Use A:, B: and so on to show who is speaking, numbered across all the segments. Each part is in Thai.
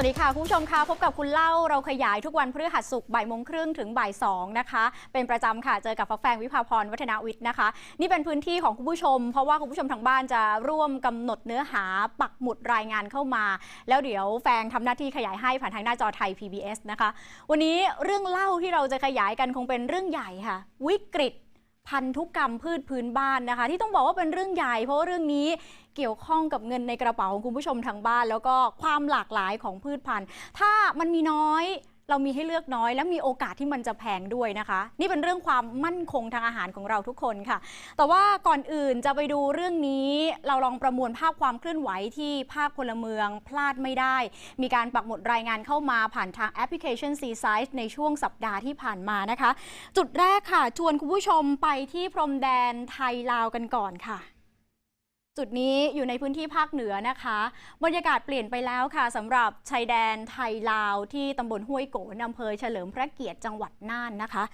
A: สวัสดีค่ะคุณผู้ชมค่ะพบกับคุณเล่าเราขยายทุกวันพฤหัสศุกบ่ายโมงครึ่งถึงบ่ายสองนะคะเป็นประจำค่ะเจอกับฟ้าแฟงวิภาพรวัฒนาวิทย์นะคะ นี่เป็นพื้นที่ของคุณผู้ชม เพราะว่าคุณผู้ชมทางบ้านจะร่วมกำหนดเนื้อหาปักหมุดรายงานเข้ามา แล้วเดี๋ยวแฟงทำหน้าที่ขยายให้ผ่านทางหน้าจอไทย PBS นะคะ วันนี้เรื่องเล่าที่เราจะขยายกันคงเป็นเรื่องใหญ่ค่ะ วิกฤต พันธุกรรมพืชพื้นบ้านนะคะ ที่ต้องบอกว่าเป็นเรื่องใหญ่ เพราะว่าเรื่องนี้เกี่ยวข้องกับเงินในกระเป๋าของคุณผู้ชมทางบ้าน แล้วก็ความหลากหลายของพืชพันธุ์ ถ้ามันมีน้อย เรามีให้เลือกน้อย และมีโอกาสที่มันจะแพงด้วยนะคะ นี่เป็นเรื่องความมั่นคงทางอาหารของเราทุกคนค่ะ แต่ว่าก่อนอื่นจะไปดูเรื่องนี้ เราลองประมวลภาพความเคลื่อนไหวที่ภาคพลเมืองพลาดไม่ได้ มีการปักหมุดรายงานเข้ามาผ่านทางแอปพลิเคชัน c s i z e ในช่วงสัปดาห์ที่ผ่านมานะคะ จุดแรกค่ะ ชวนคุณผู้ชมไปที่พรมแดนไทยลาวกันก่อนค่ะ จุดนี้อยู่ในพื้นที่ภาคเหนือนะคะ บรรยากาศเปลี่ยนไปแล้วค่ะสำหรับชายแดนไทยลาวที่ตำบลห้วยโกนอำเภอเฉลิมพระเกียรติจังหวัดน่านนะคะ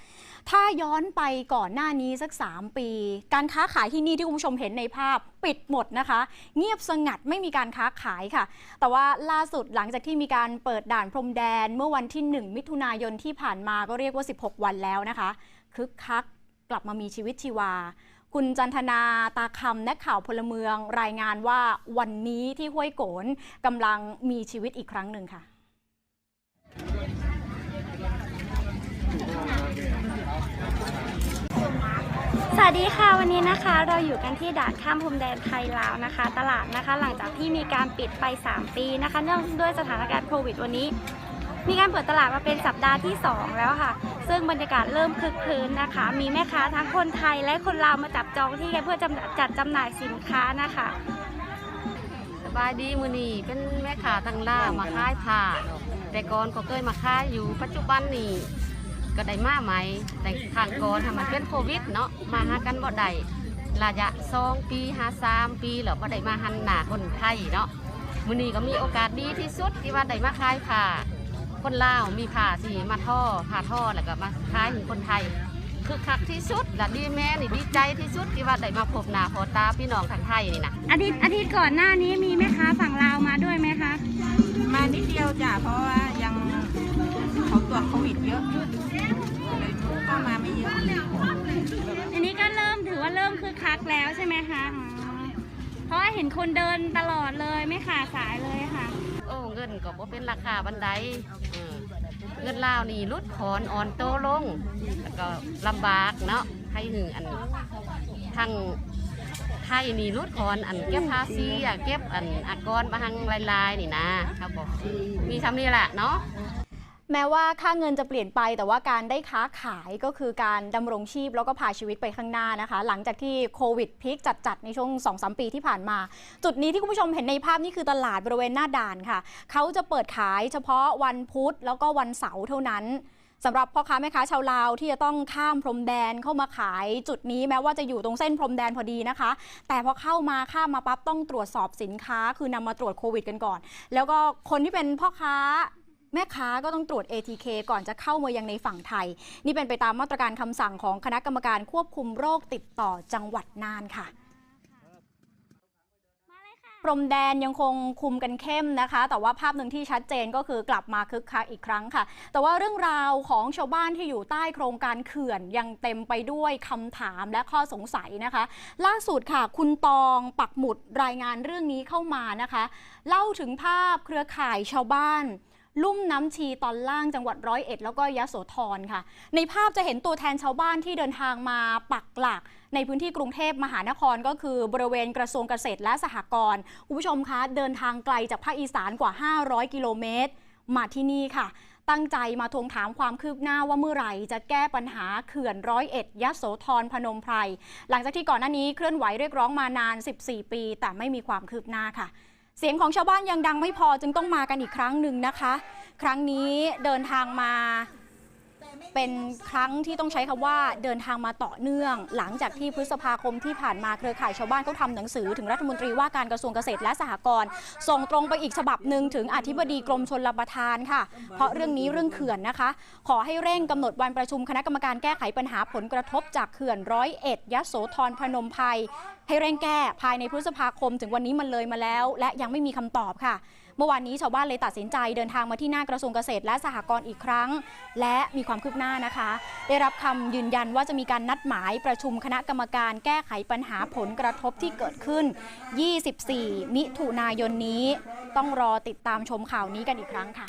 A: ถ้าย้อนไปก่อนหน้านี้สัก 3 ปี การค้าขายที่นี่ที่คุณผู้ชมเห็นในภาพปิดหมดนะคะ เงียบสงัดไม่มีการค้าขายค่ะ แต่ว่าล่าสุดหลังจากที่มีการเปิดด่านพรมแดนเมื่อวันที่ 1 มิถุนายนที่ผ่านมาก็เรียกว่า 16 วันแล้วนะคะคึกคักกลับมามีชีวิตชีวา คุณจันทนาตาคำนักข่าวพลเมืองรายงานว่าวันนี้ที่ห้วยโกนกำลังมีชีวิตอีกครั้งหนึ่งค่ะ
B: สวัสดีค่ะวันนี้นะคะเราอยู่กันที่ด่านข้ามพรมแดนไทยลาวนะคะ ตลาดนะคะ หลังจากที่มีการปิดไป 3 ปีนะคะ เนื่องด้วยสถานการณ์โควิดวันนี้ มีการเปิดตลาดมาเป็นสัปดาห์ที่ 2 แล้วค่ะ ซึ่งบรรยากาศเริ่มคึกคืนนะคะ มีแม่ค้าทั้งคนไทยและคนลาวมาจับจองที่กันเพื่อจ,จัดจำหน่ายสินค้านะคะ
C: สบายดีมือนี่เป็นแม่ค้าทางล่าวมาขายผ้าแต่ก่อนก็เคยมาขายอยู่ปัจจุบันนี่ก็ได้มาไหม แต่ทางก่อนทำมันเป็นโควิดเนาะมาหากันบ่ได้ระยะสองปีหาสามปีแล้วบ่ได้มาหันหนาคนไทยเนาะมือนี้ก็มีโอกาสดีที่สุดที่ว่าได้มาขายผ้า คนลาวมีผ้าสิมาท่อผ้าท่อแล้วก็มาขายถึงคนไทยคือคักที่สุดและดีแม่นี่ดีใจที่สุดที่ว่าได้มาพบหน้าพบตาพี่น้องทางไทยนี่นะ
B: อาทิตย์อาทิตย์ก่อนหน้านี้มีแม่ค้าฝั่งลาวมาด้วยไหมคะ
D: มานิดเดียวจ้ะเพราะว่ายังเขาตรวจโควิดเยอะเลยเข้ามาไม่เยอะ
B: อันนี้ก็เริ่มถือว่าเริ่มคึกคักแล้วใช่ไหมคะอ๋อเพราะว่าเห็นคนเดินตลอดเลยไม่ขาดสายเลยค่ะ
C: โอ้เงินก็ บ่เป็นราคาบันไดเออเงินลาวนี่ลดขอนอ่อนโตลง แล้วก็ลำบากเนาะให้หึงอันทางไทยนี่ลดขอนอันเก็บภาษีอะเก็บอันอากรบางลายๆนี่นะครับบอกมีทำนี่แหละเนาะ
A: แม้ว่าค่าเงินจะเปลี่ยนไป แต่ว่าการได้ค้าขายก็คือการดำรงชีพแล้วก็พาชีวิตไปข้างหน้านะคะ หลังจากที่โควิดพีคจัดๆในช่วง 2-3 ปีที่ผ่านมา จุดนี้ที่คุณผู้ชมเห็นในภาพนี่คือตลาดบริเวณหน้าด่านค่ะ เขาจะเปิดขายเฉพาะวันพุธแล้วก็วันเสาร์เท่านั้นสำหรับพ่อค้าแม่ค้าชาวลาวที่จะต้องข้ามพรมแดนเข้ามาขายจุดนี้แม้ว่าจะอยู่ตรงเส้นพรมแดนพอดีนะคะ แต่พอเข้ามาข้ามมาปั๊บต้องตรวจสอบสินค้า คือนำมาตรวจโควิด กันก่อน แล้วก็คนที่เป็นพ่อค้า แม่ค้าก็ต้องตรวจ ATK ก่อนจะเข้ามายังในฝั่งไทย นี่เป็นไปตามมาตรการคำสั่งของคณะกรรมการควบคุมโรคติดต่อจังหวัดน่านค่ะพรมแดนยังคงคุมกันเข้มนะคะ แต่ว่าภาพหนึ่งที่ชัดเจนก็คือกลับมาคึกคักอีกครั้งค่ะ แต่ว่าเรื่องราวของชาวบ้านที่อยู่ใต้โครงการเขื่อนยังเต็มไปด้วยคำถามและข้อสงสัยนะคะ ล่าสุดค่ะ คุณตองปักหมุดรายงานเรื่องนี้เข้ามานะคะ เล่าถึงภาพเครือข่ายชาวบ้าน ลุ่มน้ำชีตอนล่างจังหวัดร้อยเอ็ดแล้วก็ยะโสธรค่ะ ในภาพจะเห็นตัวแทนชาวบ้านที่เดินทางมาปักหลัก ในพื้นที่กรุงเทพมหานครก็คือบริเวณกระทรวงเกษตรและสหกรณ์คุณผู้ชมคะ เดินทางไกลจากภาคอีสานกว่า 500 กิโลเมตร มาที่นี่ค่ะตั้งใจมาทวงถามความคืบหน้าว่าเมื่อไหร่จะแก้ปัญหาเขื่อนร้อยเอ็ดยะโสธรพนมไพรหลังจากที่ก่อนหน้านี้เคลื่อนไหวเรียกร้องมานาน 14 ปี แต่ไม่มีความคืบหน้าค่ะ เสียงของชาวบ้านยังดังไม่พอจึงต้องมากันอีกครั้งหนึ่งนะคะ ครั้งนี้เดินทางมาเป็นครั้งที่ต้องใช้คำว่าเดินทางมาต่อเนื่อง หลังจากที่พฤษภาคมที่ผ่านมาเครือข่ายชาวบ้านเขาทำหนังสือ ถึงรัฐมนตรีว่าการกระทรวงเกษตรและสหกรณ์ส่งตรงไปอีกฉบับหนึ่งถึงอธิบดีกรมชลประทานค่ะ เพราะเรื่องนี้เรื่องเขื่อนนะคะ ขอให้เร่งกำหนดวันประชุมคณะกรรมการแก้ไขปัญหาผลกระทบจากเขื่อนร้อยเอ็ดยะโสธรพนมไพร ให้เร่งแก้ภายในพฤษภาคม ถึงวันนี้มันเลยมาแล้ว และยังไม่มีคำตอบค่ะ เมื่อวานนี้ชาวบ้านเลยตัดสินใจเดินทางมาที่หน้ากระทรวงเกษตรและสหกรณ์อีกครั้ง และมีความคืบหน้านะคะ ได้รับคำยืนยันว่าจะมีการนัดหมายประชุมคณะกรรมการแก้ไขปัญหาผลกระทบที่เกิดขึ้น 24 มิถุนายนนี้ ต้องรอติดตามชมข่าวนี้กันอีกครั้งค่ะ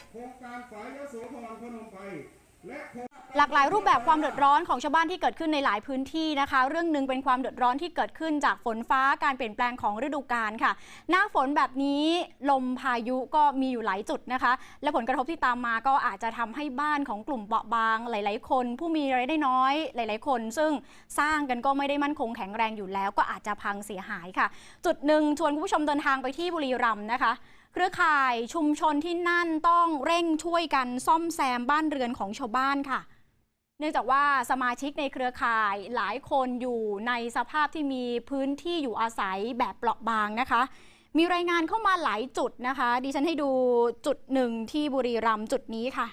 A: หลากหลายรูปแบบความเดือดร้อนของชาวบ้านที่เกิดขึ้นในหลายพื้นที่นะคะ เรื่องหนึ่งเป็นความเดือดร้อนที่เกิดขึ้นจากฝนฟ้าการเปลี่ยนแปลงของฤดูกาลค่ะ หน้าฝนแบบนี้ลมพายุก็มีอยู่หลายจุดนะคะ และผลกระทบที่ตามมาก็อาจจะทำให้บ้านของกลุ่มเปราะบาง หลาย ๆ คน ผู้มีรายได้น้อย หลาย ๆ คน ซึ่งสร้างกันก็ไม่ได้มั่นคงแข็งแรงอยู่แล้ว ก็อาจจะพังเสียหายค่ะ จุดหนึ่งชวนคุณผู้ชมเดินทางไปที่บุรีรัมย์นะคะ เครือข่ายชุมชนที่นั่นต้องเร่งช่วยกันซ่อมแซมบ้านเรือนของชาวบ้านค่ะ เนื่องจากว่าสมาชิกในเครือข่ายหลายคนอยู่ในสภาพที่มีพื้นที่อยู่อาศัยแบบเปราะบางนะคะ มีรายงานเข้ามาหลายจุดนะคะ ดิฉันให้ดูจุดหนึ่งที่บุรีรัมย์จุดนี้ค่ะ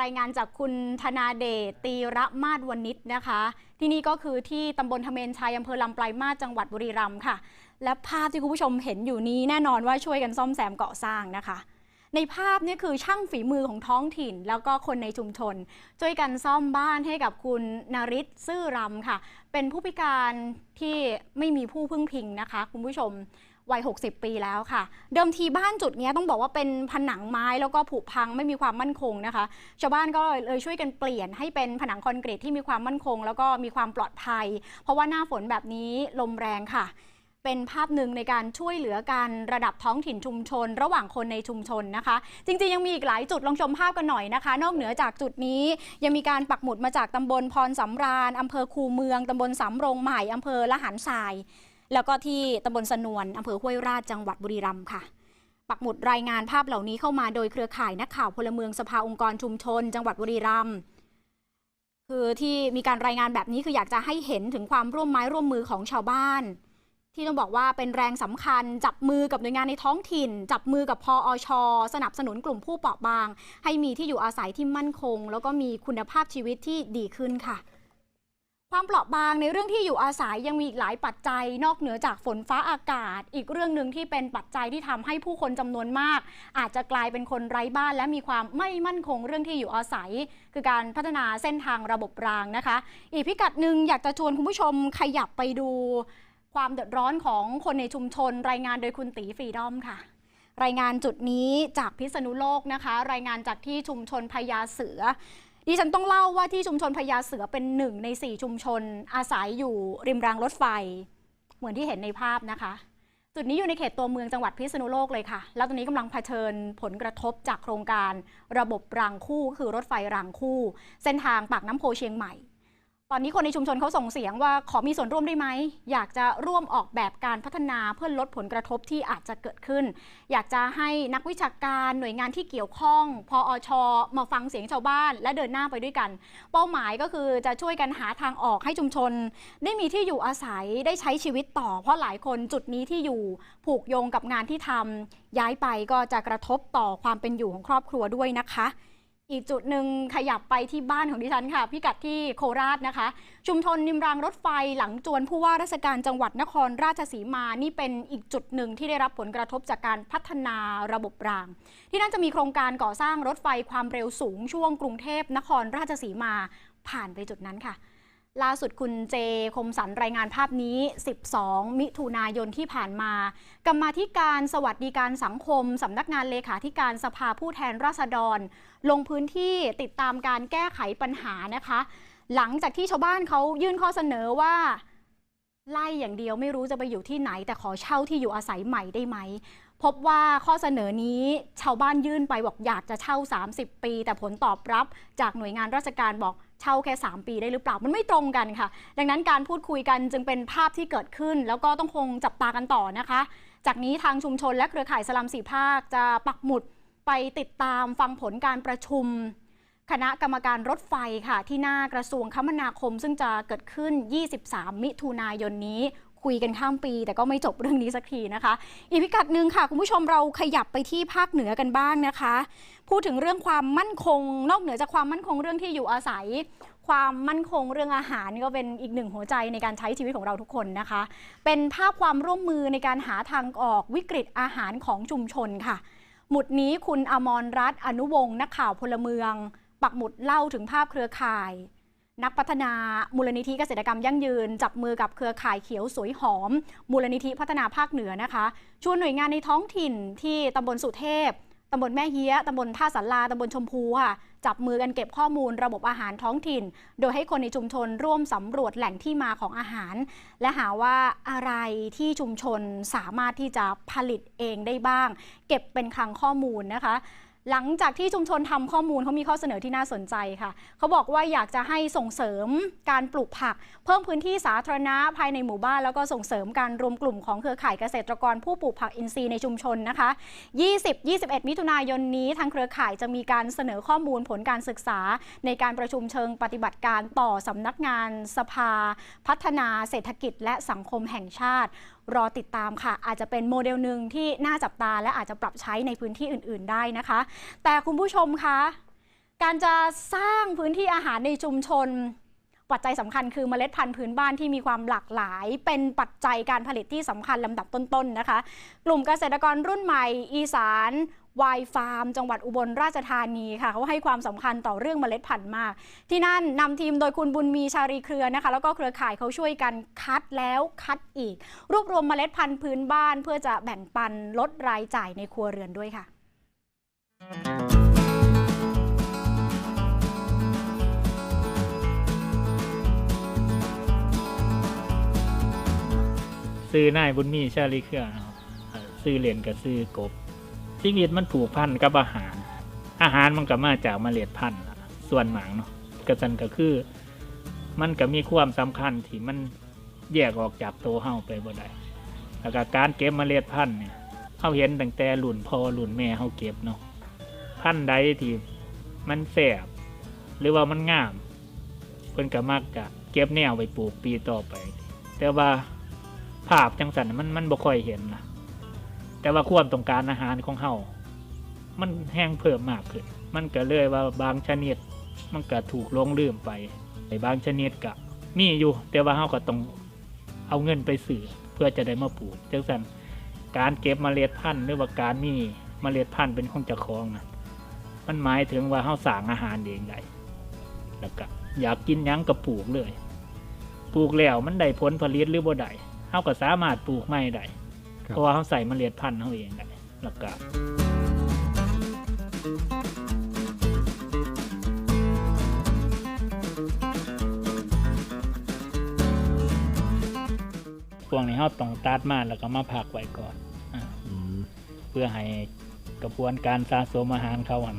A: รายงานจากคุณธนาเดชตีระมาศวณิชนะคะ ที่นี่ก็คือที่ตำบลทเมนชัยอำเภอลำปลายมาจังหวัดบุรีรัมย์ค่ะ และภาพที่คุณผู้ชมเห็นอยู่นี้แน่นอนว่าช่วยกันซ่อมแซมเกาะสร้างนะคะ ในภาพนี่คือช่างฝีมือของท้องถิ่น แล้วก็คนในชุมชน ช่วยกันซ่อมบ้านให้กับคุณนริศซื่อรำค่ะ เป็นผู้พิการที่ไม่มีผู้พึ่งพิงนะคะ คุณผู้ชมวัย 60 ปีแล้วค่ะ เดิมทีบ้านจุดนี้ต้องบอกว่าเป็นผนังไม้แล้วก็ผุพังไม่มีความมั่นคงนะคะ ชาวบ้านก็เลยช่วยกันเปลี่ยนให้เป็นผนังคอนกรีตที่มีความมั่นคง แล้วก็มีความปลอดภัย เพราะว่าหน้าฝนแบบนี้ลมแรงค่ะ เป็นภาพหนึ่งในการช่วยเหลือการระดับท้องถิ่นชุมชน ระหว่างคนในชุมชนนะคะ จริงๆ ยังมีอีกหลายจุดลองชมภาพกันหน่อยนะคะ นอกเหนือจากจุดนี้ยังมีการปักหมุดมาจากตำบลพรสำราญอำเภอคูเมืองตำบลสำโรงใหม่อำเภอละหารทราย แล้วก็ที่ตำบลสนวนอำเภอห้วยราชจังหวัดบุรีรัมย์ค่ะ ปักหมุดรายงานภาพเหล่านี้เข้ามาโดยเครือข่ายนักข่าวพลเมืองสภาองค์กรชุมชน จังหวัดบุรีรัมย์คือที่มีการรายงานแบบนี้คืออยากจะให้เห็นถึงความร่วมไม้ร่วมมือของชาวบ้าน ที่ต้องบอกว่าเป็นแรงสำคัญ จับมือกับหน่วยงานในท้องถิ่น จับมือกับพออช สนับสนุนกลุ่มผู้เปราะบาง ให้มีที่อยู่อาศัยที่มั่นคง แล้วก็มีคุณภาพชีวิตที่ดีขึ้นค่ะ ความเปราะบางในเรื่องที่อยู่อาศัยยังมีอีกหลายปัจจัย นอกเหนือจากฝนฟ้าอากาศ อีกเรื่องหนึ่งที่เป็นปัจจัยที่ทำให้ผู้คนจำนวนมาก อาจจะกลายเป็นคนไร้บ้าน และมีความไม่มั่นคงเรื่องที่อยู่อาศัย คือการพัฒนาเส้นทางระบบรางนะคะ อีกพิกัดหนึ่งอยากจะชวนคุณผู้ชมขยับไปดู ความเดือดร้อนของคนในชุมชน รายงานโดยคุณตีฟรีดอมค่ะ รายงานจุดนี้จากพิษณุโลกนะคะ รายงานจากที่ชุมชนพญาเสือดิฉันต้องเล่าว่าที่ชุมชนพญาเสือเป็นหนึ่งในสี่ชุมชน อาศัยอยู่ริมรางรถไฟ เหมือนที่เห็นในภาพนะคะ จุดนี้อยู่ในเขตตัวเมืองจังหวัดพิษณุโลกเลยค่ะ แล้วตอนนี้กำลังเผชิญผลกระทบจากโครงการ ระบบรางคู่ก็คือรถไฟรางคู่ เส้นทางปากน้ำโพเชียงใหม่ อนนี้คนในชุมชนเขาส่งเสียงว่าขอมีส่วนร่วมได้ไหม อยากจะร่วมออกแบบการพัฒนาเพื่อลดผลกระทบที่อาจจะเกิดขึ้น อยากจะให้นักวิชาการหน่วยงานที่เกี่ยวข้อง พออช มาฟังเสียงชาวบ้าน และเดินหน้าไปด้วยกัน เป้าหมายก็คือจะช่วยกันหาทางออกให้ชุมชน ได้มีที่อยู่อาศัยได้ใช้ชีวิตต่อ เพราะหลายคนจุดนี้ที่อยู่ผูกโยงกับงานที่ทำย้ายไปก็จะกระทบต่อความเป็นอยู่ของครอบครัวด้วยนะคะ อีกจุดหนึ่งขยับไปที่บ้านของดิฉันค่ะ พิกัดที่โคราชนะคะ ชุมชนนิมรางรถไฟหลังจวนผู้ว่าราชการจังหวัดนครราชสีมา นี่เป็นอีกจุดหนึ่งที่ได้รับผลกระทบจากการพัฒนาระบบราง ที่นั่นจะมีโครงการก่อสร้างรถไฟความเร็วสูงช่วงกรุงเทพนครราชสีมาผ่านไปจุดนั้นค่ะ ล่าสุดคุณเจคมสันรายงานภาพนี้ 12 มิถุนายนที่ผ่านมา กรรมาธิการสวัสดิการสังคม สำนักงานเลขาธิการสภาผู้แทนราษฎร ลงพื้นที่ติดตามการแก้ไขปัญหานะคะ หลังจากที่ชาวบ้านเขายื่นข้อเสนอว่าไล่อย่างเดียวไม่รู้จะไปอยู่ที่ไหน แต่ขอเช่าที่อยู่อาศัยใหม่ได้ไหม พบว่าข้อเสนอนี้ชาวบ้านยื่นไปบอกอยากจะเช่า 30 ปี แต่ผลตอบรับจากหน่วยงานราชการบอก เช่าแค่ 3 ปีได้หรือเปล่ามันไม่ตรงกันค่ะ ดังนั้นการพูดคุยกันจึงเป็นภาพที่เกิดขึ้น แล้วก็ต้องคงจับตากันต่อนะคะ จากนี้ทางชุมชนและเครือข่ายสลัมสีภาคจะปักหมุดไปติดตามฟังผลการประชุม คณะกรรมการรถไฟค่ะ ที่หน้ากระทรวงคมนาคม ซึ่งจะเกิดขึ้น 23 มิถุนายนนี้ คุยกันข้ามปี แต่ก็ไม่จบเรื่องนี้สักทีนะคะ อีกพิกัดหนึ่งค่ะ คุณผู้ชมเราขยับไปที่ภาคเหนือกันบ้างนะคะ พูดถึงเรื่องความมั่นคง นอกเหนือจากความมั่นคงเรื่องที่อยู่อาศัย ความมั่นคงเรื่องอาหารก็เป็นอีกหนึ่งหัวใจในการใช้ชีวิตของเราทุกคนนะคะ เป็นภาพความร่วมมือในการหาทางออกวิกฤตอาหารของชุมชนค่ะ หมุดนี้คุณอมรรัตน์อนุวงศ์นักข่าวพลเมือง ปักหมุดเล่าถึงภาพเครือข่าย นักพัฒนามูลนิธิเกษตรกรรมยั่งยืน จับมือกับเครือข่ายเขียวสวยหอม มูลนิธิพัฒนาภาคเหนือนะคะชวนหน่วยงานในท้องถิ่นที่ตำบลสุเทพตำบลแม่เฮียตำบลท่าสันลาตำบลชมพูค่ะ จับมือกันเก็บข้อมูลระบบอาหารท้องถิ่น โดยให้คนในชุมชนร่วมสำรวจแหล่งที่มาของอาหาร และหาว่าอะไรที่ชุมชนสามารถที่จะผลิตเองได้บ้าง เก็บเป็นคลังข้อมูลนะคะ หลังจากที่ชุมชนทำข้อมูลเขามีข้อเสนอที่น่าสนใจค่ะ เขาบอกว่าอยากจะให้ส่งเสริมการปลูกผัก เพิ่มพื้นที่สาธารณะภายในหมู่บ้าน แล้วก็ส่งเสริมการรวมกลุ่มของเครือข่ายเกษตรกรผู้ปลูกผักอินทรีย์ในชุมชนนะคะ 20-21 มิถุนายนนี้ทางเครือข่ายจะมีการเสนอข้อมูลผลการศึกษา ในการประชุมเชิงปฏิบัติการต่อสำนักงานสภา พัฒนาเศรษฐกิจ และสังคมแห่งชาติ รอติดตามค่ะ อาจจะเป็นโมเดลหนึ่งที่น่าจับตา และอาจจะปรับใช้ในพื้นที่อื่น ๆ ได้นะคะ แต่คุณผู้ชมคะการจะสร้างพื้นที่อาหารในชุมชน ปัจจัยสำคัญคือเมล็ดพันธุ์พื้นบ้านที่มีความหลากหลาย เป็นปัจจัยการผลิตที่สำคัญลำดับต้นๆนะคะ กลุ่มเกษตรกรรุ่นใหม่ อีสาน วายฟาร์ม จังหวัดอุบลราชธานีค่ะเขาให้ความสำคัญต่อเรื่องเมล็ดพันธุ์มาก ที่นั่นนำทีมโดยคุณบุญมีชารีเครือนะคะ แล้วก็เครือข่ายเขาช่วยกันคัดแล้วคัดอีก รวบรวมเมล็ดพันธุ์พื้นบ้านเพื่อจะแบ่งปันลดรายจ่ายในครัวเรือนด้วยค่ะ
E: ซื้อนายบุญมีชาลีเครือนะครับเอ่อซื้อเหรียญกับซื้อกบ ชีวิตมันผูกพันกับอาหาร อาหารมันก็มาจากเมล็ดพันธุ์ส่วนหมางเนาะกระสันก็คือ มันก็มีความสำคัญที่มันแยกออกจากตัวเฮาไปบ่ได้แล้วก็การเก็บเมล็ดพันธุ์เนี่ยเฮาเห็นตั้งแต่รุ่นพ่อรุ่นแม่เฮาเก็บเนาะพันธุ์ใดที่มันแสบหรือว่ามันงามเพิ่นก็มักจะเก็บแนวไปปลูกปีต่อไป แต่ว่าภาพจังสันมันมันบ่ค่อยเห็นนะ แต่ว่าความต้องการอาหารของเฮามันแห้งเพิ่มมากขึ้น มันก็เลยว่าบางชนิด มันก็ถูกลงลืมไปไอ้บางชนิดก็มีอยู่ แต่ว่าเฮาก็ต้องเอาเงินไปซื้อเพื่อจะได้มาปลูกจังสันการเก็บเมล็ดพันธุ์หรือว่าการมีเมล็ดพันธุ์เป็นของเจ้าของนะมันหมายถึงว่าเฮาสร้างอาหารเองได้แล้วก็อยากกินยังก็ปลูกเลย ปลูกแล้วมันได้ผลผลิตหรือบ่ได้เฮาก็สามารถปลูกใหม่ได้ เพราะว่าเฮาใส่เมล็ดพันธุ์เฮาเองได้แล้วก็พวกนี้เฮาต้องตัดมาแล้วก็มาพักไว้ก่อนอ่า
F: อืม
E: เพื่อให้กระบวนการสะสมอาหารเขาอัน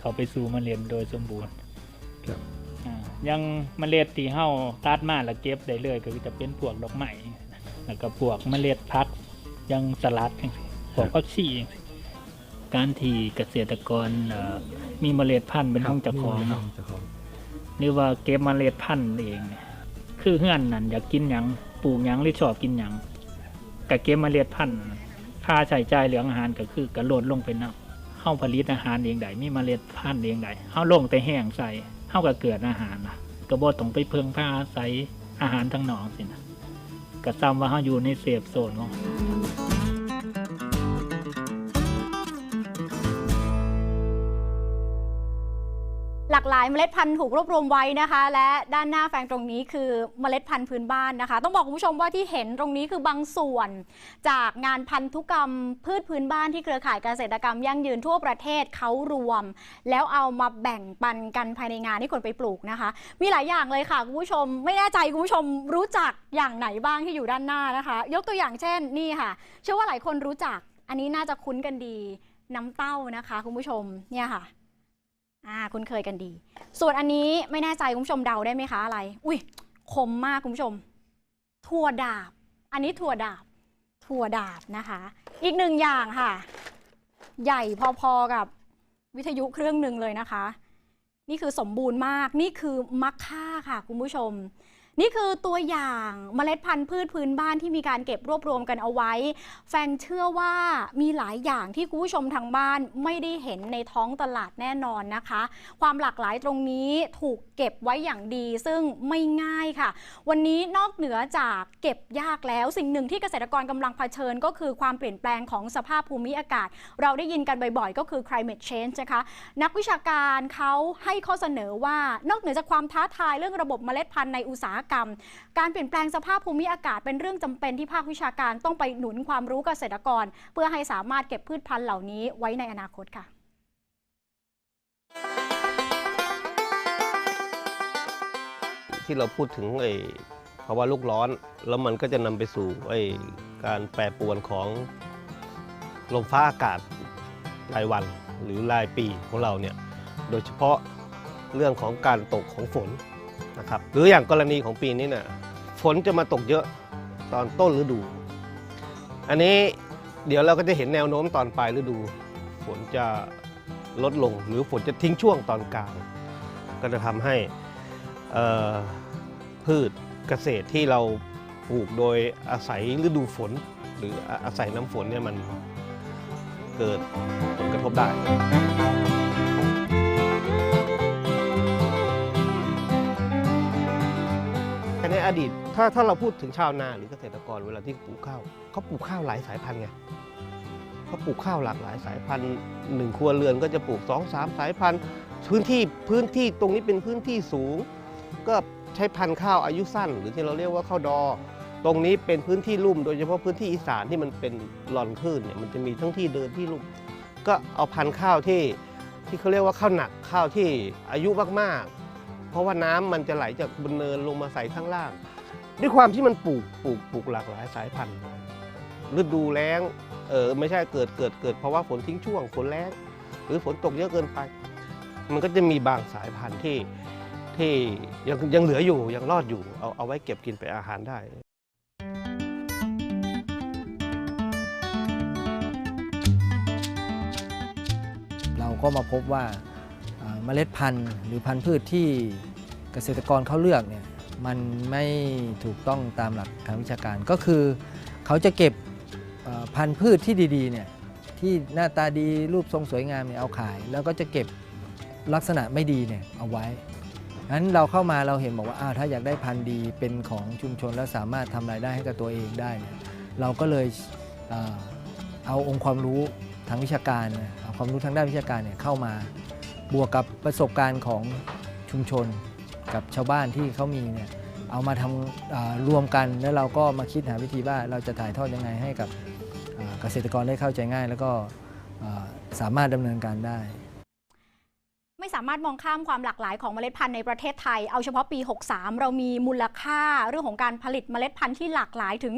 E: เขาไปสู่เมล็ดโดยสมบูรณ์
F: ครับ
E: อ่าอยังเมล็ดที่เฮาตัดมาแล้วเก็บได้เลย ก็คือจะเป็นพวกดอกไม้ แล้วก็พวกเมล็ดพักอยังสลัดจังซี่พวกผักชีจังซี่การที่เกษตรกรเอ่อมีเมล็ดพันธุ์เป็นของเจ้าของเนาะ
F: เจ้าของ
E: หรือว่าเก็บเมล็ดพันธุ์เองเนี่ยคือเฮือนนั่นอยากกินหยังปลูกหยังหรือชอบกินหยังก็เก็บเมล็ดพันธุ์ค่าใช้จ่ายเรื่องอาหารก็คือกระโดดลงไปนับเฮาผลิตอาหารเองได้มีเมล็ดพันธุ์เองได้เฮาลงแต่แห้งใส่เฮาก็เกิดอาหารล่ะก็บ่ต้องไปเพิ่งพาอาศัยอาหารทางนอกสินะ ก็ซ้ำว่าเขาอยู่ในเซฟโซนของ
A: หลายเมล็ดพันธุ์ถูกรวบรวมไว้นะคะ และด้านหน้าแฟงตรงนี้คือเมล็ดพันธุ์พื้นบ้านนะคะ ต้องบอกคุณผู้ชมว่าที่เห็นตรงนี้คือบางส่วน จากงานพันธุกรรมพืชพื้นบ้านที่เครือข่ายเกษตรกรรมยั่งยืนทั่วประเทศเขารวม แล้วเอามาแบ่งปันกันภายในงานให้คนไปปลูกนะคะ มีหลายอย่างเลยค่ะคุณผู้ชม ไม่แน่ใจคุณผู้ชมรู้จักอย่างไหนบ้างที่อยู่ด้านหน้านะคะ ยกตัวอย่างเช่นนี่ค่ะ เชื่อว่าหลายคนรู้จัก อันนี้น่าจะคุ้นกันดี น้ำเต้านะคะ คุณผู้ชมเนี่ยค่ะ อ่าคุ้นเคยกันดี ส่วนอันนี้ไม่แน่ใจคุณผู้ชมเดาได้ไหมคะอะไร อุ้ยคมมากคุณผู้ชม ถั่วดาบ อันนี้ถั่วดาบ ถั่วดาบนะคะ อีกหนึ่งอย่างค่ะ ใหญ่พอๆกับวิทยุเครื่องหนึ่งเลยนะคะ นี่คือสมบูรณ์มาก นี่คือมักค่าค่ะคุณผู้ชม นี่คือตัวอย่างเมล็ดพันธุ์พืชพื้นบ้านที่มีการเก็บรวบรวมกันเอาไว้ แฟงเชื่อว่ามีหลายอย่างที่คุณผู้ชมทางบ้านไม่ได้เห็นในท้องตลาดแน่นอนนะคะ ความหลากหลายตรงนี้ถูกเก็บไว้อย่างดี ซึ่งไม่ง่ายค่ะ วันนี้นอกเหนือจากเก็บยากแล้ว สิ่งหนึ่งที่เกษตรกรกำลังเผชิญ ก็คือความเปลี่ยนแปลงของสภาพภูมิอากาศ เราได้ยินกันบ่อยๆ ก็คือ climate change นะคะ นักวิชาการเขาให้ข้อเสนอว่านอกเหนือจากความท้าทายเรื่องระบบเมล็ดพันธุ์ในอุตสาหกรรม การเปลี่ยนแปลงสภาพภูมิอากาศเป็นเรื่องจำเป็นที่ภาควิชาการต้องไปหนุนความรู้เกษตรกร เพื่อให้สามารถเก็บพืชพันธุ์เหล่านี้ไว้ในอนาคตค่ะ
F: ที่เราพูดถึงไอ้ภาวะโลกร้อน แล้วมันก็จะนำไปสู่ไอ้การแปรปรวนของลมฟ้าอากาศรายวันหรือรายปีของเราเนี่ยโดยเฉพาะเรื่องของการตกของฝน นะครับหรืออย่างกรณีของปีนี้เนี่ยฝนจะมาตกเยอะตอนต้นฤดู อันนี้เดี๋ยวเราก็จะเห็นแนวโน้มตอนปลายฤดู ฝนจะลดลงหรือฝนจะทิ้งช่วงตอนกลาง ก็จะทำให้พืชเกษตรที่เราปลูกโดยอาศัยฤดูฝน หรืออาอาศัยน้ำฝนเนี่ยมันเกิดผลกระทบได้ อดีตถ้าถ้าเราพูดถึงชาวนาหรือเกษตรกรเวลาที่ปลูกข้าวเขาปลูกข้าวหลายสายพันธุ์ไงเขาปลูกข้าวหลากหลายสายพันธุ์หนึ่งครัวเรือนก็จะปลูกสองสามสายพันธุ์ พื้นที่พื้นที่ตรงนี้เป็นพื้นที่สูง ก็ใช้พันธุ์ข้าวอายุสั้น หรือที่เราเรียกว่าข้าวดอ ตรงนี้เป็นพื้นที่ลุ่ม โดยเฉพาะพื้นที่อีสานที่มันเป็นหล่อนคลื่นเนี่ยมันจะมีทั้งที่เดินที่ลุ่ม ก็เอาพันธุ์ข้าวที่ที่เขาเรียกว่าข้าวหนักข้าวที่อายุมากๆ เพราะว่าน้ำมันจะไหลจากบนเนินลงมาใส่ข้างล่าง ด้วยความที่มันปลูกปลูกปลูกหลากหลายสายพันธุ์ฤดูแล้งเออไม่ใช่เกิดเกิดเกิดเพราะว่าฝนทิ้งช่วงฝนแล้งหรือฝนตกเยอะเกินไป มันก็จะมีบางสายพันธุ์ที่ที่ยังยังเหลืออยู่ยังรอดอยู่เอาเอาไว้เก็บกินเป็นอาหารได้
G: เราก็มาพบว่า มล็ดพันธุ์ หรือพันธุ์พืชที่เกษตรกรเขาเลือกเนี่ยมันไม่ถูกต้องตามหลักทางวิชาการ ก็คือเขาจะเก็บพันธุ์พืชที่ดีๆเนี่ยที่หน้าตาดีรูปทรงสวยงามเนี่ยเอาขาย แล้วก็จะเก็บลักษณะไม่ดีเนี่ยเอาไว้งั้นเราเข้ามาเราเห็นบอกว่าอ้าวถ้าอยากได้พันธุ์ดีเป็นของชุมชนแล้วสามารถทำรายได้ให้กับตัวเองได้เนี่ยเราก็เลยเอาองค์ความรู้ทางวิชาการ เอาความรู้ทางด้านวิชาการเนี่ยเข้ามา บวกกับประสบการณ์ของชุมชนกับชาวบ้านที่เขามีเนี่ยเอามาทำรวมกันแล้วเราก็มาคิดหาวิธีว่าเราจะถ่ายทอดยังไงให้กับเกษตรกรได้เข้าใจง่าย แล้วก็สามารถดำเนินการได้
A: ไม่สามารถมองข้ามความหลากหลายของเมล็ดพันธุ์ในประเทศไทย เอาเฉพาะปี 63 เรามีมูลค่าเรื่องของการผลิตเมล็ดพันธุ์ที่หลากหลายถึง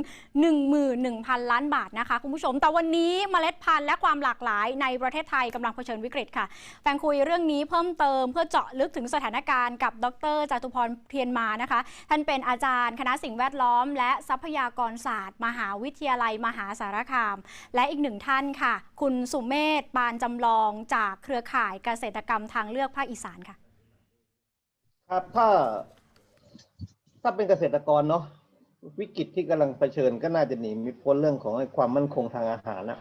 A: 11,000 ล้านบาทนะคะคุณผู้ชม แต่วันนี้เมล็ดพันธุ์และความหลากหลายในประเทศไทยกำลังเผชิญวิกฤตค่ะ แฟนคุยเรื่องนี้เพิ่มเติมเพื่อเจาะลึกถึงสถานการณ์กับดรจตุพรเพียรมานะคะ ท่านเป็นอาจารย์ คณะสิ่งแวดล้อม และทรัพยากรศาสตร์ มหาวิทยาลัย มหาสารคาม และอีกหนึ่งท่านค่ะ คุณสุเมธปานจำลองจากเครือข่ายเกษตรกรรมทางเลือกภาคอีสานค่ะ
F: ครับถ้า ถ้าเป็นเกษตรกรเนาะวิกฤตที่กำลังเผชิญก็น่าจะหนีไม่พ้นเรื่องของความมั่นคงทางอาหารนะ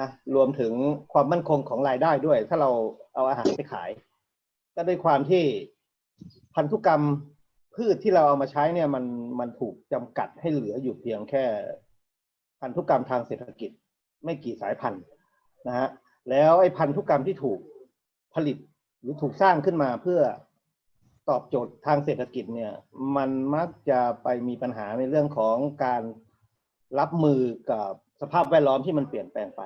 F: นะรวมถึงความมั่นคงของรายได้ด้วย ถ้าเราเอาอาหารไปขาย ก็ด้วยความที่พันธุกรรมพืชที่เราเอามาใช้เนี่ยมันมันถูกจำกัดให้เหลืออยู่เพียงแค่ พันธุกรรมทางเศรษฐกิจ ไม่กี่สายพันธุ์นะฮะแล้วไอ้พันธุกรรมที่ถูก ผลิตหรือถูกสร้างขึ้นมาเพื่อตอบโจทย์ทางเศรษฐกิจเนี่ย มันมักจะไปมีปัญหาในเรื่องของการรับมือกับสภาพแวดล้อมที่มันเปลี่ยนแปลงไป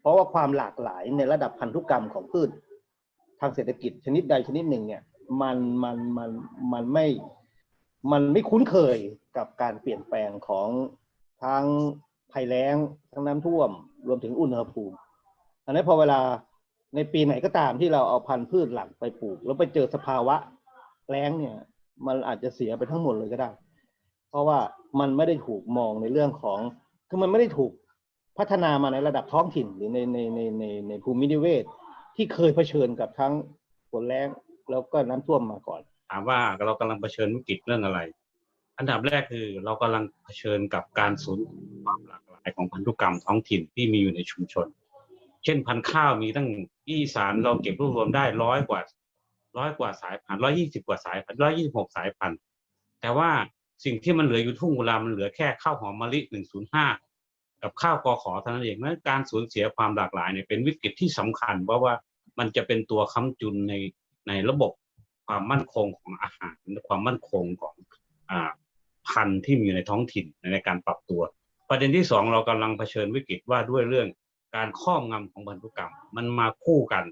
F: เพราะว่าความหลากหลายในระดับพันธุกรรมของพืชทางเศรษฐกิจชนิดใดชนิดหนึ่งเนี่ย มันมันมันมันไม่ มันไม่คุ้นเคยกับการเปลี่ยนแปลงของทั้งภัยแล้งทั้งน้ำท่วม รวมถึงอุณหภูมิอันนี้พอเวลา ในปีไหนก็ตามที่เราเอาพันธุ์พืชหลักไปปลูก แล้วไปเจอสภาวะแล้งเนี่ย มันอาจจะเสียไปทั้งหมดเลยก็ได้ เพราะว่ามันไม่ได้ถูกมองในเรื่องของคือมันไม่ได้ถูกพัฒนามาในระดับท้องถิ่นหรือในในในในในภูมินิเวศ ที่เคยเผชิญกับทั้งฝนแล้งแล้วก็น้ำท่วมมาก่อน
H: ถามว่าเรากำลังเผชิญวิกฤตเรื่องอะไร อันดับแรกคือเรากำลังเผชิญกับการสูญความหลากหลายของพันธุกรรมท้องถิ่นที่มีอยู่ในชุมชน เช่นพันธุ์ข้าวมีตั้ง อีสานเราเก็บรวบรวมได้ร้อยกว่าร้อยกว่าสายพันร้อยยี่สิบกว่าสายพันร้อยยี่สิบหกสายพันธุ์แต่ว่าสิ่งที่มันเหลืออยู่ทุ่งกุลามันเหลือแค่ข้าวหอมมะลิหนึ่งศูนย์ห้ากับข้าวกอขอเท่านั้นเองนั้นการสูญเสียความหลากหลายเนี่ยเป็นวิกฤตที่สำคัญ เพราะว่ามันจะเป็นตัวค้ำจุนในในระบบความมั่นคงของอาหารความมั่นคงของอ่าพันธุ์ที่มีอยู่ในท้องถิ่นในการปรับตัว ประเด็นที่สองเรากำลังเผชิญวิกฤตว่าด้วยเรื่อง การครอบงำของพันธุกรรม มันมาคู่กัน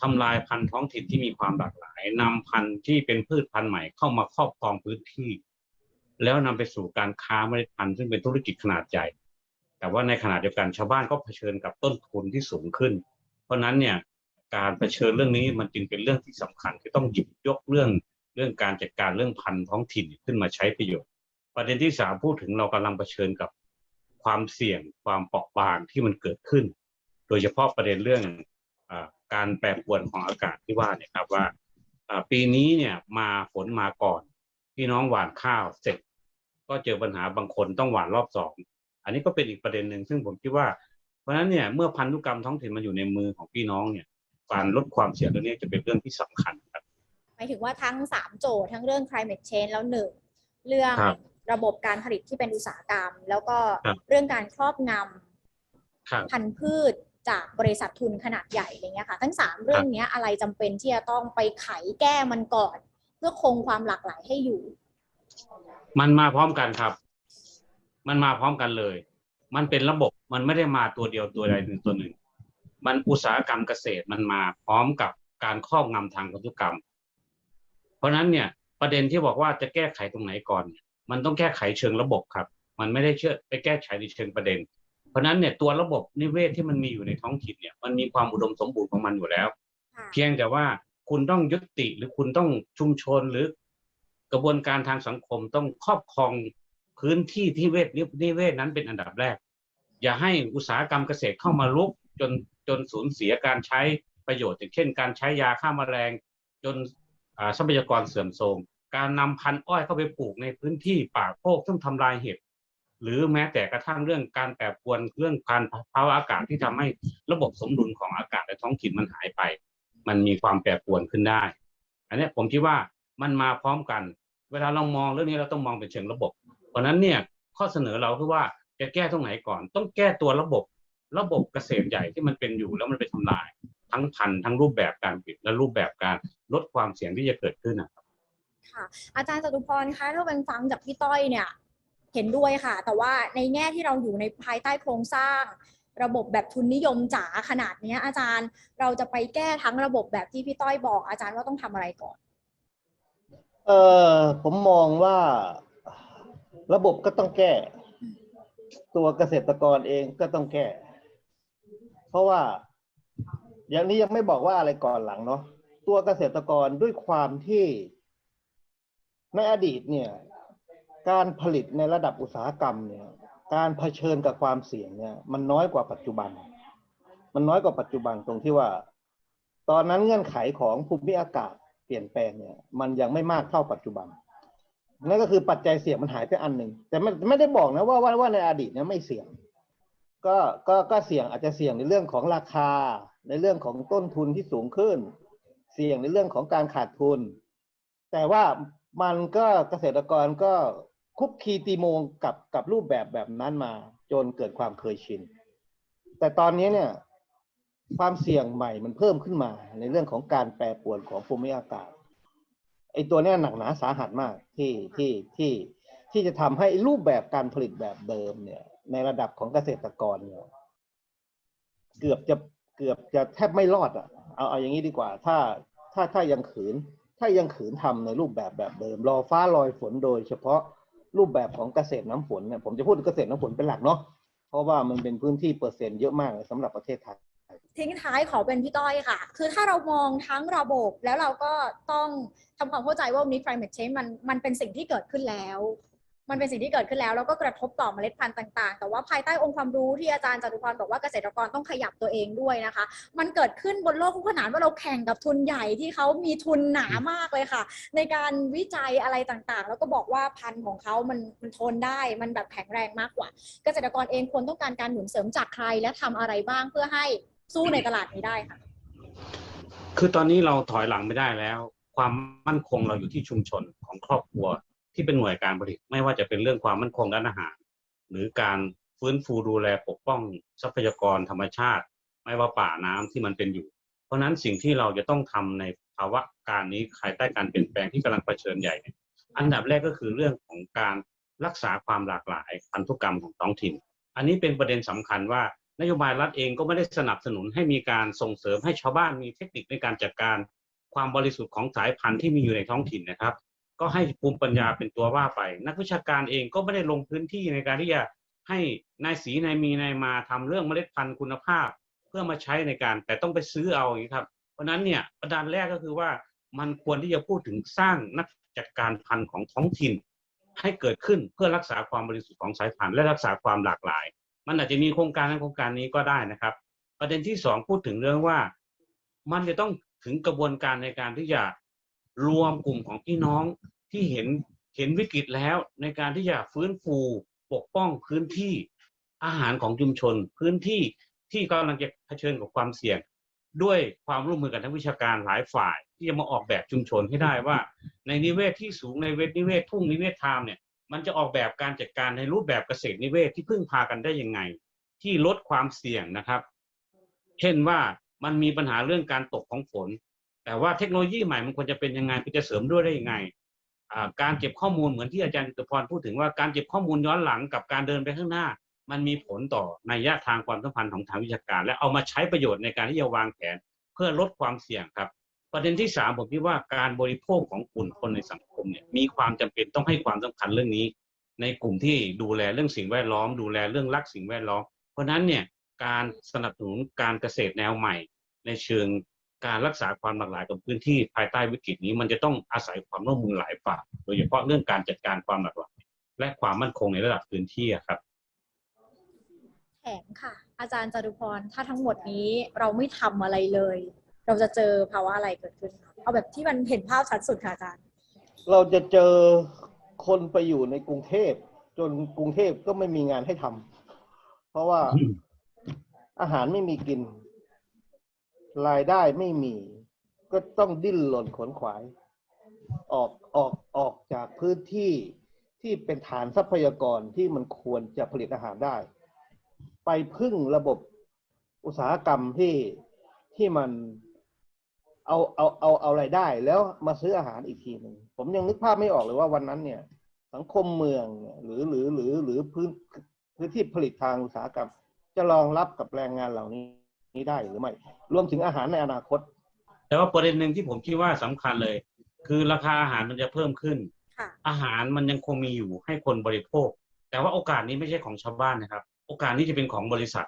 H: ทำลายพันธุ์ท้องถิ่นที่มีความหลากหลายนำพันธุ์ที่เป็นพืชพันธุ์ใหม่เข้ามาครอบครองพื้นที่ แล้วนำไปสู่การค้าเมล็ดพันธุ์ซึ่งเป็นธุรกิจขนาดใหญ่แต่ว่าในขณะเดียวกันชาวบ้านก็เผชิญกับต้นทุนที่สูงขึ้น เพราะฉะนั้นเนี่ยการเผชิญเรื่องนี้มันจึงเป็นเรื่องที่สำคัญที่ต้องหยิบยกเรื่องเรื่องการจัดการเรื่องพันธุ์ท้องถิ่นขึ้นมาใช้ประโยชน์ ประเด็นที่สามพูดถึงเรากำลังเผชิญกับ ความเสี่ยงความเปราะบางที่มันเกิดขึ้น โดยเฉพาะประเด็นเรื่องอาการแปรปรวนของอากาศที่ว่าเนี่ยครับว่าอ่าปีนี้เนี่ยมาฝนมาก่อน พี่น้องหว่านข้าวเสร็จ ก็เจอปัญหาบางคนต้องหว่านรอบสองอันนี้ก็เป็นอีกประเด็นหนึ่งซึ่งผมคิดว่าเพราะฉะนั้นเนี่ยเมื่อพันธุกรรมท้องถิ่นมันอยู่ในมือของพี่น้องเนี่ยการลดความเสี่ยงเรื่องนี้จะเป็นเรื่องที่สำคัญครับ
A: หมายถึงว่าทั้ง 3 โจทย์ทั้งเรื่อง climate change แล้วหนึ่งเรื่อง
H: ค รับ
A: ระบบการผลิตที่เป็นอุตสาหกรรม แล้วก็
H: ครับ
A: เรื่องการครอบง
H: ครับำ
A: พันธุ์พืชจากบริษัททุนขนาดใหญ่อะไรเงี้ยค่ะ ทั้ง3เรื่องเนี้ยอะไรจำเป็นที่จะต้องไปไขแก้มันก่อน เพื่อคงความหลากหลายให้อยู่
H: มันมาพร้อมกันครับ มันมาพร้อมกันเลย มันเป็นระบบมันไม่ได้มาตัวเดียวตัวใดหนึ่งตัวหนึ่ง มันอุตสาหกรรมเกษตรมันมาพร้อมกับการครอบงำทางพันธุกรรม เพราะฉะนั้นเนี่ยประเด็นที่บอกว่าจะแก้ไขตรงไหนก่อน มันต้องแก้ไขเชิงระบบครับ มันไม่ได้เชื่อไปแก้ไขในเชิงประเด็น เพราะฉะนั้นเนี่ยตัวระบบนิเวศที่มันมีอยู่ในท้องถิ่นเนี่ยมันมีความอุดมสมบูรณ์ของมันอยู่แล้ว
A: ค่ะ
H: เพียงแต่ว่าคุณต้องยุติหรือคุณต้องชุมชนหรือกระบวนการทางสังคมต้องครอบครองพื้นที่ที่เวทนิเวศนั้นเป็นอันดับแรก อย่าให้อุตสาหกรรมเกษตรเข้ามาลุกจนจนสูญเสียการใช้ประโยชน์อย่างเช่น การใช้ยาฆ่าแมลงจนอ่าทรัพยากรเสื่อมโทรม การนำพันธุ์อ้อยเข้าไปปลูกในพื้นที่ป่าโคกซึ่งทำลายเห็ดหรือแม้แต่กระทั่งเรื่องการแปรปรวนเรื่องการภาวะอากาศที่ทำให้ระบบสมดุลของอากาศในท้องถิ่นมันหายไป มันมีความแปรปรวนขึ้นได้ อันนี้ผมคิดว่ามันมาพร้อมกัน เวลาเรามองเรื่องนี้เราต้องมองเป็นเชิงระบบ เพราะฉะนั้นเนี่ยข้อเสนอเราคือว่าจะแก้ตรงไหนก่อน ต้องแก้ตัวระบบ ระบบเกษตรใหญ่ที่มันเป็นอยู่แล้วมันไปทำลาย ทั้งพันธุ์ทั้งรูปแบบการผลิตและรูปแบบการลดความเสี่ยงที่จะเกิดขึ้นนะครับ
A: ค่ะ อาจารย์จตุพรคะถ้าเป็นฟังจากพี่ต้อยเนี่ย เห็นด้วยค่ะ แต่ว่าในแง่ที่เราอยู่ในภายใต้โครงสร้าง ระบบแบบทุนนิยมจ๋าขนาดนี้อาจารย์เราจะไปแก้ทั้งระบบแบบที่พี่ต้อยบอก อาจารย์ว่าต้องทำอะไรก่อน
F: เออผมมองว่าระบบก็ต้องแก้ ตัวเกษตรกรเองก็ต้องแก้ เพราะว่า อย่างนี้ยังไม่บอกว่าอะไรก่อนหลังเนาะตัวเกษตรกรด้วยความที่ ในอดีตเนี่ยการผลิตในระดับอุตสาหกรรมเนี่ยการเผชิญกับความเสี่ยงเนี่ยมันน้อยกว่าปัจจุบัน มันน้อยกว่าปัจจุบันตรงที่ว่า ตอนนั้นเงื่อนไขของภูมิอากาศเปลี่ยนแปลงเนี่ยมันยังไม่มากเท่าปัจจุบันนั่นก็คือปัจจัยเสี่ยงมันหายไปอันหนึ่งแต่ไม่ไม่ได้บอกนะว่าว่าว่าในอดีตเนี่ยไม่เสี่ยง ก็ก็ก็เสี่ยงอาจจะเสี่ยงในเรื่องของราคา ในเรื่องของต้นทุนที่สูงขึ้น เสี่ยงในเรื่องของการขาดทุน แต่ว่า มันก็เกษตรกรก็คุกคีตีโมงกับกับรูปแบบแบบนั้นมา จนเกิดความเคยชิน แต่ตอนนี้เนี่ยความเสี่ยงใหม่มันเพิ่มขึ้นมา ในเรื่องของการแปรปรวนของภูมิอากาศไอ้ตัวเนี้ยหนักหนาสาหัสมากที่ที่ที่ที่จะทำให้รูปแบบการผลิตแบบเดิมเนี่ย ในระดับของเกษตรกรเนี่ยเกือบจะเกือบจะแทบไม่รอดอะเอาเอาอย่างนี้ดีกว่า ถ้าถ้าถ้ายังขืน ถ้ายังขืนทำในรูปแบบแบบเดิม รอฟ้าลอยฝนโดย เฉพาะรูปแบบของเกษตรน้ำฝนเนี่ยผมจะพูดถึงเกษตรน้ำฝนเป็นหลักเนาะเพราะว่ามันเป็นพื้นที่เปอร์เซ็นต์เยอะมากเลยสำหรับประเทศไทย
A: ทิ้งท้ายขอเป็นพี่ต้อยค่ะ คือถ้าเรามองทั้งระบบแล้วเราก็ต้องทำความเข้าใจว่าวันนี้ climate change มันมันเป็นสิ่งที่เกิดขึ้นแล้ว มันเป็นสิ่งที่เกิดขึ้นแล้วแล้วก็กระทบต่อเมล็ดพันธุ์ต่างๆ แต่ว่าภายใต้องค์ความรู้ที่อาจารย์จตุพรบอกว่าเกษตรกรต้องขยับตัวเองด้วยนะคะ มันเกิดขึ้นบนโลกคู่ขนานว่าเราแข่งกับทุนใหญ่ที่เขามีทุนหนามากเลยค่ะ ในการวิจัยอะไรต่างๆ แล้วก็บอกว่าพันธุ์ของเขามันมันทนได้มันแบบแข็งแรงมากกว่า เกษตรกรเองควรต้องการการหนุนเสริมจากใครและทำอะไรบ้างเพื่อให้สู้ในตลาดนี้ได้ค่ะ
H: คือตอนนี้เราถอยหลังไม่ได้แล้ว ความมั่นคงเราอยู่ที่ชุมชนของครอบครัว ที่เป็นหน่วยการผลิต ไม่ว่าจะเป็นเรื่องความมั่นคงด้านอาหาร หรือการฟื้นฟูดูแลปกป้องทรัพยากรธรรมชาติ ไม่ว่าป่าน้ำที่มันเป็นอยู่ เพราะฉะนั้นสิ่งที่เราจะต้องทำในภาวะการนี้ภายใต้การเปลี่ยนแปลงที่กำลังเผชิญใหญ่เนี่ยอันดับแรกก็คือเรื่องของการรักษาความหลากหลายพันธุกรรมของท้องถิ่น อันนี้เป็นประเด็นสำคัญว่านโยบายรัฐเองก็ไม่ได้สนับสนุนให้มีการส่งเสริมให้ชาวบ้านมีเทคนิคในการจัดการความบริสุทธิ์ของสายพันธุ์ที่มีอยู่ในท้องถิ่นนะครับ ก็ให้ภูมิปัญญาเป็นตัวว่าไป นักวิชาการเองก็ไม่ได้ลงพื้นที่ในการที่จะให้นายสีนายมีนายมาทำเรื่องเมล็ดพันธุ์คุณภาพ เพื่อมาใช้ในการแต่ต้องไปซื้อเอาอย่างนี้ครับ เพราะฉะนั้นเนี่ยประเด็นแรกก็คือว่ามันควรที่จะพูดถึงสร้างนักจัดการพันธุ์ของท้องถิ่น ให้เกิดขึ้นเพื่อรักษาความบริสุทธิ์ของสายพันธุ์และรักษาความหลากหลาย มันอาจจะมีโครงการนั้นโครงการนี้ก็ได้นะครับ ประเด็นที่สองพูดถึงเรื่องว่า มันจะต้องถึงกระบวนการในการที่จะรวมกลุ่มของพี่น้อง ที่เห็นเห็นวิกฤตแล้วในการที่จะฟื้นฟูปกป้องพื้นที่อาหารของชุมชน พื้นที่ที่กำลังจะเผชิญกับความเสี่ยง ด้วยความร่วมมือกันทั้งวิชาการหลายฝ่าย ที่จะมาออกแบบชุมชนให้ได้ว่า ในนิเวศที่สูงในเวทนิเวศทุ่งนิเวศไทม์เนี่ยมันจะออกแบบการจัดการในรูปแบบเกษตรนิเวศที่พึ่งพากันได้ยังไง ที่ลดความเสี่ยงนะครับ เช่นว่ามันมีปัญหาเรื่องการตกของฝน แต่ว่าเทคโนโลยีใหม่มันควรจะเป็นยังไงมันจะเสริมด้วยได้ยังไง การเก็บข้อมูลเหมือนที่อาจารย์จตุพรพูดถึงว่าการเก็บข้อมูลย้อนหลังกับการเดินไปข้างหน้า มันมีผลต่อในยะทางความสัมพันธ์ของทางวิชาการ และเอามาใช้ประโยชน์ในการที่จะวางแผนเพื่อลดความเสี่ยงครับ ประเด็นที่สามผมคิดว่าการบริโภคของกลุ่มคนในสังคมเนี่ยมีความจำเป็นต้องให้ความสำคัญเรื่องนี้ ในกลุ่มที่ดูแลเรื่องสิ่งแวดล้อม ดูแลเรื่องรักสิ่งแวดล้อม เพราะฉะนั้นเนี่ยการสนับสนุนการเกษตรแนวใหม่ ในเชิง การรักษาความหลากหลายของพื้นที่ภายใต้วิกฤตนี้ มันจะต้องอาศัยความร่วมมือหลายฝ่ายโดยเฉพาะเรื่องการจัดการความหลากหลายและความมั่นคงในระดับพื้นที่อะครับ
A: แผนค่ะ อาจารย์จารุพรถ้าทั้งหมดนี้เราไม่ทำอะไรเลย เราจะเจอภาวะอะไรเกิดขึ้นคะเอาแบบที่มันเห็นภาพชัดสุดค่ะอาจารย์
F: เราจะเจอคนไปอยู่ในกรุงเทพจนกรุงเทพก็ไม่มีงานให้ทำเพราะว่า
H: อืม
F: อาหารไม่มีกิน รายได้ไม่มี ก็ต้องดิ้นรนขนขวาย ออกออกออกจากพื้นที่ที่เป็นฐานทรัพยากรที่มันควรจะผลิตอาหารได้ ไปพึ่งระบบอุตสาหกรรมที่ที่มันเอาเอาเอาเอารายได้ แล้วมาซื้ออาหารอีกทีหนึ่งผมยังนึกภาพไม่ออกเลยว่าวันนั้นเนี่ย สังคมเมืองหรือหรือหรือหรือพื้นพื้นที่ผลิตทางอุตสาหกรรม จะรองรับกับแรงงานเหล่านี้ นี้ได้หรือไม่รวมถึงอาหารในอนาคต
H: แต่ว่าประเด็นหนึ่งที่ผมคิดว่าสำคัญเลย คือราคาอาหารมันจะเพิ่มขึ้น
A: ค่ะ
H: อาหารมันยังคงมีอยู่ให้คนบริโภค แต่ว่าโอกาสนี้ไม่ใช่ของชาวบ้านนะครับ โอกาสนี้จะเป็นของบริษัท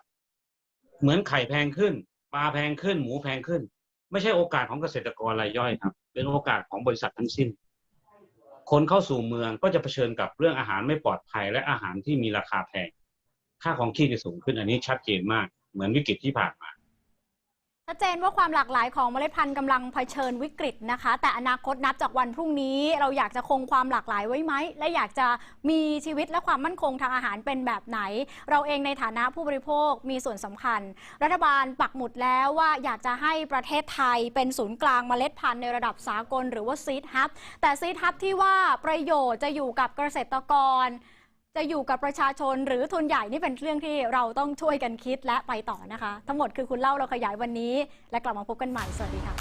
H: เหมือนไข่แพงขึ้นปลาแพงขึ้น หมูแพงขึ้น ไม่ใช่โอกาสของเกษตรกรรายย่อยครับ เป็นโอกาสของบริษัททั้งสิ้น คนเข้าสู่เมืองก็จะเผชิญกับเรื่องอาหารไม่ปลอดภัยและอาหารที่มีราคาแพง ค่าของชีพจะสูงขึ้นอันนี้ชัดเจนมาก เหมือนวิกฤตที่ผ่านมา
A: ชัดเจนว่าความหลากหลายของเมล็ดพันธุ์กำลังเผชิญวิกฤตนะคะ แต่อนาคตนับจากวันพรุ่งนี้ เราอยากจะคงความหลากหลายไว้ไหม และอยากจะมีชีวิตและความมั่นคงทางอาหารเป็นแบบไหน เราเองในฐานะผู้บริโภคมีส่วนสำคัญ รัฐบาลปักหมุดแล้วว่าอยากจะให้ประเทศไทยเป็นศูนย์กลางเมล็ดพันธุ์ในระดับสากลหรือว่าซีดฮับแต่ซีดฮับที่ว่าประโยชน์จะอยู่กับเกษตรกร จะอยู่กับประชาชนหรือทุนใหญ่นี่เป็นเรื่องที่เราต้องช่วยกันคิดและไปต่อนะคะ ทั้งหมดคือคุณเล่าเราขยายวันนี้ และกลับมาพบกันใหม่ สวัสดีค่ะ